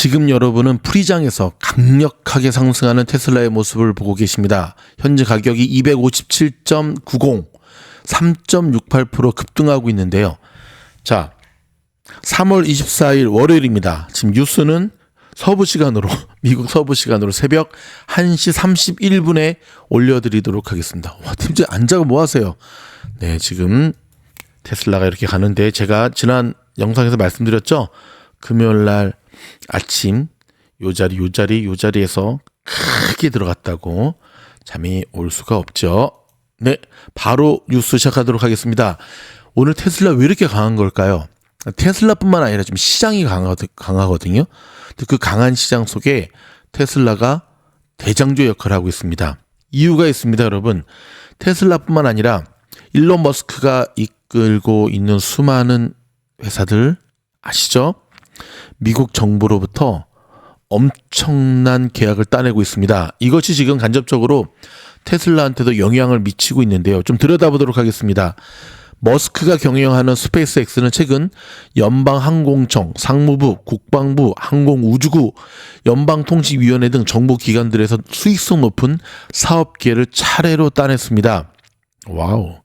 지금 여러분은 프리장에서 강력하게 상승하는 테슬라의 모습을 보고 계십니다. 현재 가격이 257.90, 3.68% 급등하고 있는데요. 자, 3월 24일 월요일입니다. 지금 뉴스는 서부 시간으로, 미국 서부 시간으로 새벽 1시 31분에 올려드리도록 하겠습니다. 와, 팀장 앉아가 뭐 하세요? 네, 지금 테슬라가 이렇게 가는데 제가 지난 영상에서 말씀드렸죠? 금요일 날 아침 요 자리 요 자리 요 자리에서 크게 들어갔다고 잠이 올 수가 없죠. 네, 바로 뉴스 시작하도록 하겠습니다. 오늘 테슬라 왜 이렇게 강한 걸까요? 테슬라뿐만 아니라 좀 시장이 강하거든요. 그 강한 시장 속에 테슬라가 대장조 역할을 하고 있습니다. 이유가 있습니다, 여러분. 테슬라뿐만 아니라 일론 머스크가 이끌고 있는 수많은 회사들 아시죠? 미국 정부로부터 엄청난 계약을 따내고 있습니다. 이것이 지금 간접적으로 테슬라한테도 영향을 미치고 있는데요. 좀 들여다보도록 하겠습니다. 머스크가 경영하는 스페이스X는 최근 연방항공청, 상무부, 국방부, 항공우주국, 연방통신위원회 등 정부 기관들에서 수익성 높은 사업 기회를 차례로 따냈습니다. 와우.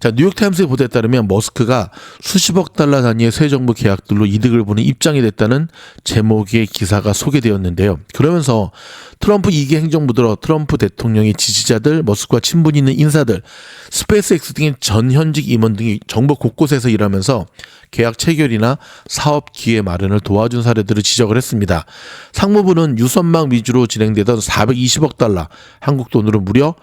자, 뉴욕타임스의 보도에 따르면 머스크가 수십억 달러 단위의 새 정부 계약들로 이득을 보는 입장이 됐다는 제목의 기사가 소개되었는데요. 그러면서 트럼프 2기 행정부 들어 트럼프 대통령의 지지자들, 머스크와 친분 있는 인사들, 스페이스X 등의 전현직 임원 등이 정부 곳곳에서 일하면서 계약 체결이나 사업 기회 마련을 도와준 사례들을 지적을 했습니다. 상무부는 유선망 위주로 진행되던 420억 달러, 한국 돈으로 무려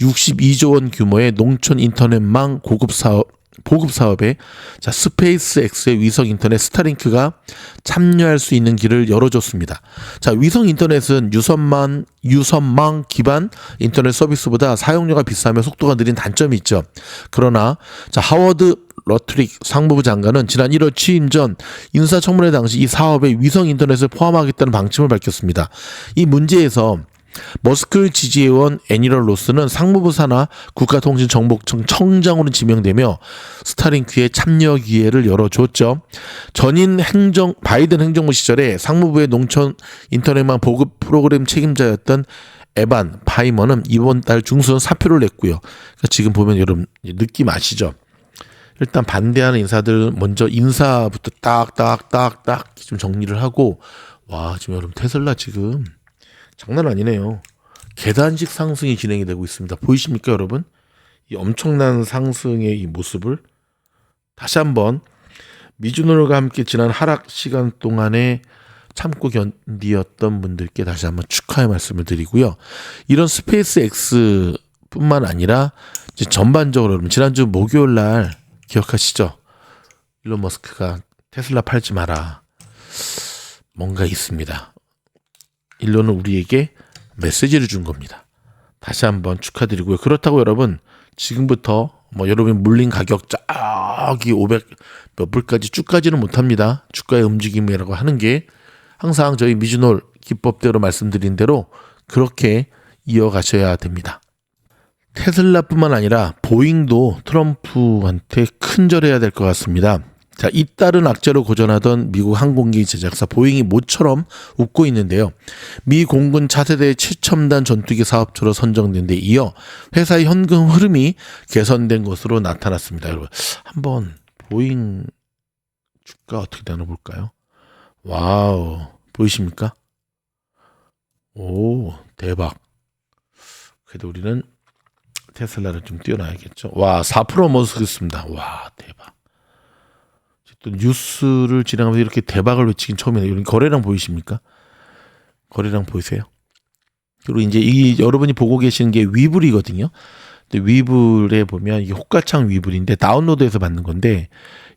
62조 원 규모의 농촌 인터넷망 고급 사업 보급 사업에 자 스페이스X의 위성 인터넷 스타링크가 참여할 수 있는 길을 열어줬습니다. 자 위성 인터넷은 유선망 유선망 기반 인터넷 서비스보다 사용료가 비싸며 속도가 느린 단점이 있죠. 그러나 자 하워드 러트릭 상무부 장관은 지난 1월 취임 전 인사청문회 당시 이 사업에 위성 인터넷을 포함하겠다는 방침을 밝혔습니다. 이 문제에서 머스크를 지지해온 애니럴 로스는 상무부 산하 국가통신정보청 청장으로 지명되며 스타링크의 참여 기회를 열어줬죠. 전인 행정 바이든 행정부 시절에 상무부의 농촌 인터넷망 보급 프로그램 책임자였던 에반 바이머는 이번 달 중순 사표를 냈고요. 그러니까 지금 보면 여러분 느낌 아시죠? 일단 반대하는 인사들 먼저 인사부터 딱딱딱딱 좀 정리를 하고 와 지금 여러분 테슬라 지금 장난 아니네요. 계단식 상승이 진행이 되고 있습니다. 보이십니까, 여러분? 이 엄청난 상승의 이 모습을 다시 한번 미주노르가 함께 지난 하락 시간 동안에 참고 견디었던 분들께 다시 한번 축하의 말씀을 드리고요. 이런 스페이스 X뿐만 아니라 전반적으로 여러분 지난주 목요일 날 기억하시죠? 일론 머스크가 테슬라 팔지 마라. 뭔가 있습니다. 일론은 우리에게 메시지를 준 겁니다. 다시 한번 축하드리고요. 그렇다고 여러분 지금부터 뭐 여러분 물린 가격 저기 500 몇 불까지 쭉 가지는 못합니다. 주가의 움직임이라고 하는 게 항상 저희 미주놀 기법대로 말씀드린 대로 그렇게 이어가셔야 됩니다. 테슬라뿐만 아니라 보잉도 트럼프한테 큰절해야 될 것 같습니다. 자, 잇따른 악재로 고전하던 미국 항공기 제작사 보잉이 모처럼 웃고 있는데요. 미 공군 차세대 최첨단 전투기 사업처로 선정된 데 이어 회사의 현금 흐름이 개선된 것으로 나타났습니다. 여러분, 한번 보잉 주가 어떻게 되나 볼까요? 와우, 보이십니까? 오, 대박. 그래도 우리는 테슬라를 좀 뛰어나야겠죠. 와, 4% 머스겠습니다. 와, 대박. 또 뉴스를 진행하면서 이렇게 대박을 외치긴 처음이네요. 이런 거래량 보이십니까? 거래량 보이세요? 그리고 이제 이 여러분이 보고 계시는 게 위블이거든요. 근데 위블에 보면 이게 호가창 위블인데 다운로드해서 받는 건데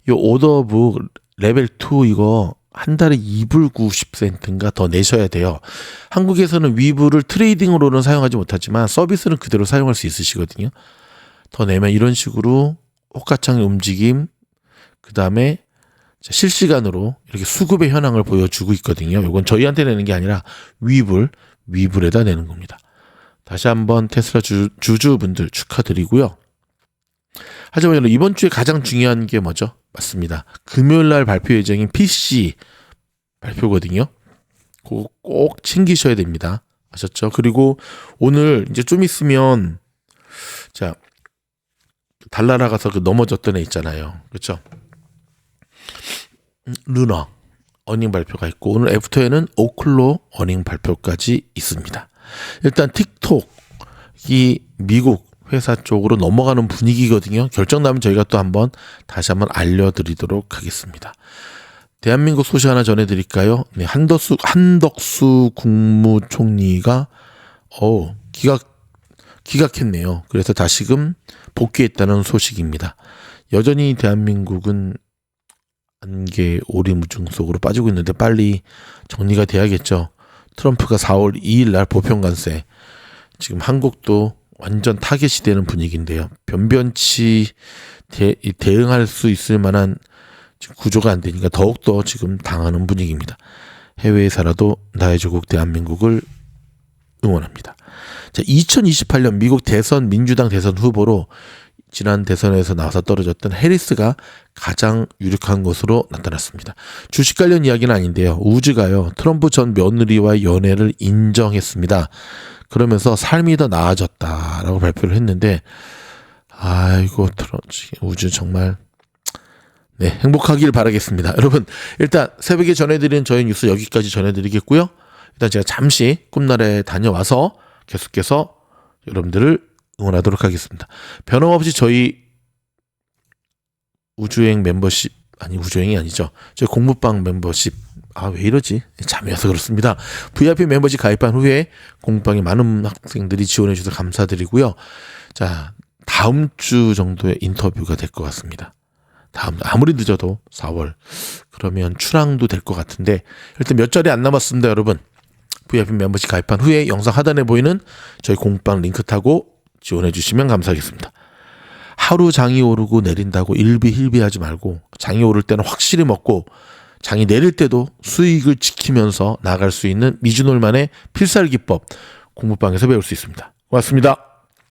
이 오더북 레벨 2 이거 한 달에 2불 90센트인가 더 내셔야 돼요. 한국에서는 위브를 트레이딩으로는 사용하지 못하지만 서비스는 그대로 사용할 수 있으시거든요. 더 내면 이런 식으로 호가창의 움직임, 그 다음에 실시간으로 이렇게 수급의 현황을 보여주고 있거든요. 이건 저희한테 내는 게 아니라 위블, 위블에다 내는 겁니다. 다시 한번 테슬라 주, 주주분들 축하드리고요. 하지만 이번 주에 가장 중요한 게 뭐죠? 맞습니다. 금요일 날 발표 예정인 PC 발표거든요. 그거 꼭 챙기셔야 됩니다. 아셨죠? 그리고 오늘 이제 좀 있으면 자 달나라 가서 그 넘어졌던 애 있잖아요. 그렇죠? 음, 루너 어닝 발표가 있고 오늘 애프터에는 오클로 어닝 발표까지 있습니다. 일단 틱톡이 미국 회사 쪽으로 넘어가는 분위기거든요. 결정 나면 저희가 또 한번 다시 한번 알려드리도록 하겠습니다. 대한민국 소식 하나 전해드릴까요? 네, 한덕수 한덕수 국무총리가 어 기각 기각했네요. 그래서 다시금 복귀했다는 소식입니다. 여전히 대한민국은 안개 오리무중 속으로 빠지고 있는데 빨리 정리가 돼야겠죠. 트럼프가 4월 2일 날 보편 관세 지금 한국도 완전 타겟이 되는 분위기인데요. 변변치 대, 이 대응할 수 있을 만한 구조가 안 되니까 더욱더 지금 당하는 분위기입니다. 해외에 살아도 나의 조국 대한민국을 응원합니다. 자, 2028년 미국 대선 민주당 대선 후보로 지난 대선에서 나와서 떨어졌던 해리스가 가장 유력한 것으로 나타났습니다. 주식 관련 이야기는 아닌데요. 우즈가요. 트럼프 전 며느리와의 연애를 인정했습니다. 그러면서 삶이 더 나아졌다라고 발표를 했는데 아이고 트럼 우즈 정말 네, 행복하길 바라겠습니다. 여러분, 일단 새벽에 전해드린 저희 뉴스 여기까지 전해드리겠고요. 일단 제가 잠시 꿈나라에 다녀와서 계속해서 여러분들을 응원하도록 하겠습니다. 변함없이 저희 우주행 멤버십, 아니, 우주행이 아니죠. 저희 공무방 멤버십, 아, 왜 이러지? 잠이어서 그렇습니다. VIP 멤버십 가입한 후에 공무방에 많은 학생들이 지원해 주셔서 감사드리고요. 자, 다음 주 정도의 인터뷰가 될 것 같습니다. 다음 아무리 늦어도 4월 그러면 출항도 될 것 같은데 일단 몇 자리 안 남았습니다 여러분 VIP 멤버십 가입한 후에 영상 하단에 보이는 저희 공방 링크 타고 지원해 주시면 감사하겠습니다. 하루 장이 오르고 내린다고 일비힐비하지 말고 장이 오를 때는 확실히 먹고 장이 내릴 때도 수익을 지키면서 나갈 수 있는 미주놀만의 필살기법 공부방에서 배울 수 있습니다. 고맙습니다